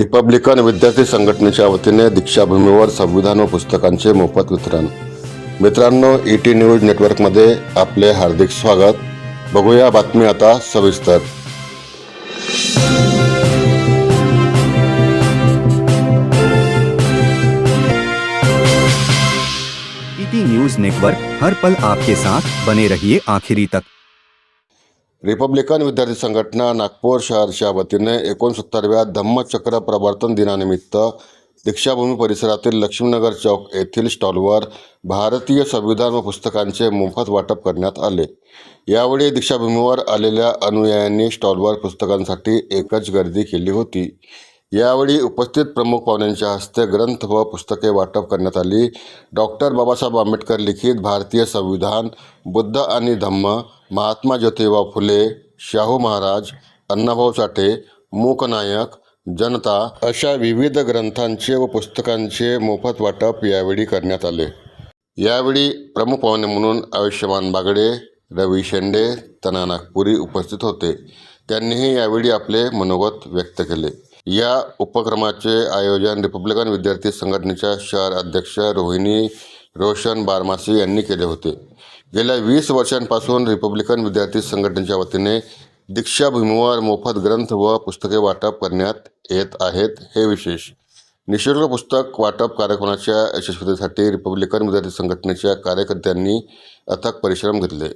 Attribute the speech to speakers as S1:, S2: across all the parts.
S1: Republican विद्यार्थी संघटनेच्या वतीने दीक्षाभूमीवर संविधान व पुस्तकांचे मोफत वितरण. मित्रांनो ई टी न्यूज नेटवर्कमध्ये आपले हार्दिक स्वागत. बघूया बातमी आता सविस्तर.
S2: ईटी न्यूज नेटवर्क हर पल आपके साथ बने रहिए आखिरी तक.
S1: रिपब्लिकन विद्यार्थी संघटना नागपूर शहरच्या वतीने एकोणसत्तरव्या धम्मचक्र प्रवर्तन दिनानिमित्त दीक्षाभूमी परिसरातील लक्ष्मीनगर चौक येथील स्टॉलवर भारतीय संविधान व पुस्तकांचे मोफत वाटप करण्यात आले. यावेळी दीक्षाभूमीवर आलेल्या अनुयायांनी स्टॉलवर पुस्तकांसाठी एकच गर्दी केली होती. यावेळी उपस्थित प्रमुख पाहुण्यांच्या हस्ते ग्रंथ व पुस्तके वाटप करण्यात आली. डॉक्टर बाबासाहेब आंबेडकर लिखित भारतीय संविधान बुद्ध आणि धम्म महात्मा ज्योतिबा फुले शाहू महाराज अण्णाभाऊ साठे मूकनायक जनता अशा विविध ग्रंथांचे व पुस्तकांचे मोफत वाटप यावेळी करण्यात आले. यावेळी प्रमुख पाहुणे म्हणून आयुष्यमान बागडे रवी शेंडे तना नागपुरी उपस्थित होते. त्यांनीही यावेळी आपले मनोगत व्यक्त केले. या उपक्रमाचे आयोजन रिपब्लिकन विद्यार्थी संघटनेच्या शहर अध्यक्ष रोहिणी रोशन बारमासी यांनी केले होते. गेल्या वीस वर्षांपासून रिपब्लिकन विद्यार्थी संघटनेच्या वतीने दीक्षाभूमीवर मोफत ग्रंथ व पुस्तके वाटप करण्यात येत आहेत. हे विशेष निशुल्क पुस्तक वाटप कार्यक्रमाच्या यशस्वीतेसाठी रिपब्लिकन विद्यार्थी संघटनेच्या कार्यकर्त्यांनी अथक परिश्रम घेतले.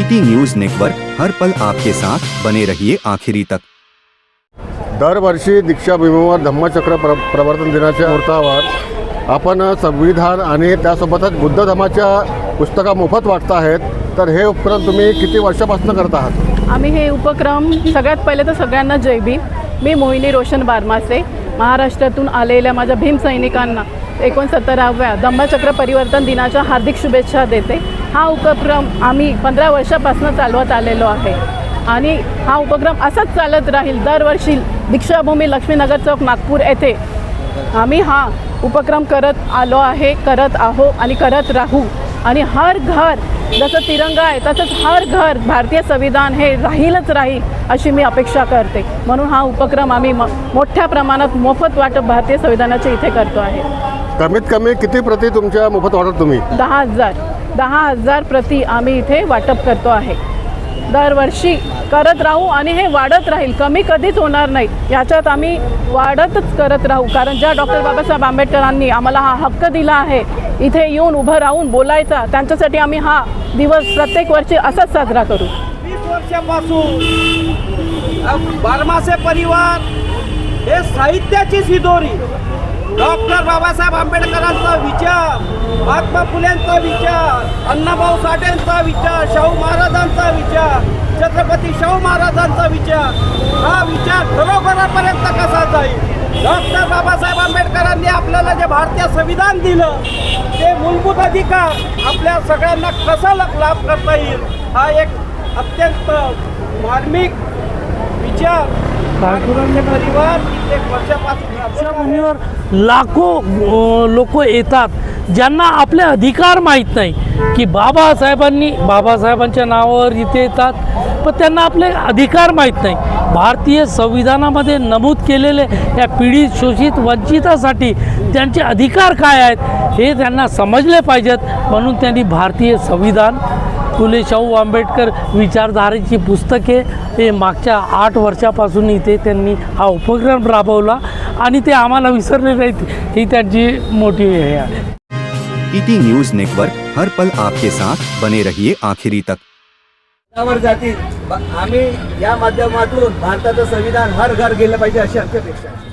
S2: ईटी न्यूज नेटवर्क हर पल आपके साथ बने रहिए आखिरी तक.
S1: दरवर्षी दीक्षाभूमीवर धम्मचक्र प्र प्रवर्तन दिनाच्या मुहूर्तावर आपण संविधान आणि त्यासोबतच बुद्ध धर्माच्या पुस्तका मोफत वाटत आहेत. तर हे उपक्रम तुम्ही किती वर्षापासून करत आहात?
S3: आम्ही हे उपक्रम सगळ्यात पहिले तर सगळ्यांना जय भीम. मी मोहिनी रोशन बारमासे. महाराष्ट्रातून आलेल्या माझ्या भीम सैनिकांना एकोणसत्तराव्या धम्मचक्र परिवर्तन दिनाच्या हार्दिक शुभेच्छा देते. हा उपक्रम आम्ही पंधरा वर्षापासून चालवत आलेलो आहे. आणि हा उपक्रम असाच चालत राहील दरवर्षी दीक्षाभूमी लक्ष्मीनगर चौक नागपूर येथे आम्ही हा उपक्रम करत आलो आहे करत आहो आणि करत राहू. आणि हर घर जसं तिरंगा आहे तसंच हर घर भारतीय संविधान हे राहीलच राहील अशी मी अपेक्षा करते. म्हणून हा उपक्रम आम्ही म मोठ्या प्रमाणात मोफत वाटप भारतीय संविधानाचे इथे करतो आहे.
S1: कमीत कमी किती प्रती तुमच्या मोफत वाटत तुम्ही?
S3: दहा हजार. दहा हजार प्रति आम्ही इथे वाटप करतो आहे. दरवर्षी करत राहू आणि हे वाढत राहील कमी कधीच होणार नाही. याच्यात आम्ही वाढतच करत राहू. कारण ज्या डॉक्टर बाबासाहेब आंबेडकरांनी आम्हाला हा हक्क दिला आहे इथे येऊन उभं राहून बोलायचा त्यांच्यासाठी आम्ही हा दिवस प्रत्येक वर्षी असाच साजरा करू.
S4: वीस वर्षापासून बारमासे परिवार हे साहित्याची सिदोरी डॉक्टर बाबासाहेब आंबेडकरांचा विचार महात्मा फुलेंचा विचार अण्णाभाऊ साठेंचा विचार शाहू महाराजांचा विचार छत्रपती शाहू महाराजांचा विचार हा विचार घरोघरापर्यंत कसा जाईल? डॉक्टर बाबासाहेब आंबेडकरांनी आपल्याला जे भारतीय संविधान दिलं ते मूलभूत अधिकार आपल्या सगळ्यांना कसा लाभ करता येईल हा एक अत्यंत मार्मिक विचार. परिवार कित्येक वर्षापासून
S5: लाखो लोक येतात. ज्यांना आपले अधिकार माहीत नाही की बाबासाहेबांनी बाबासाहेबांच्या नावावर इथे येतात पण त्यांना आपले अधिकार माहीत नाही. भारतीय संविधानामध्ये नमूद केलेले या पीडित शोषित वंचितासाठी त्यांचे अधिकार काय आहेत हे त्यांना समजले पाहिजेत. म्हणून त्यांनी भारतीय संविधान फुले शाहू आंबेडकर विचारधारेची पुस्तके हे मागच्या आठ वर्षापासून इथे त्यांनी हा उपक्रम राबवला आणि ते आम्हाला विसरले नाहीत. ही त्यांची मोठी हे आहे.
S2: ईटी न्यूज नेटवर्क हर पल आपके साथ बने रहिए आखिरी तक।
S4: जातील आम्ही या माध्यमातून भारताचं संविधान हर घर गेलं पाहिजे अशी आमची अपेक्षा आहे.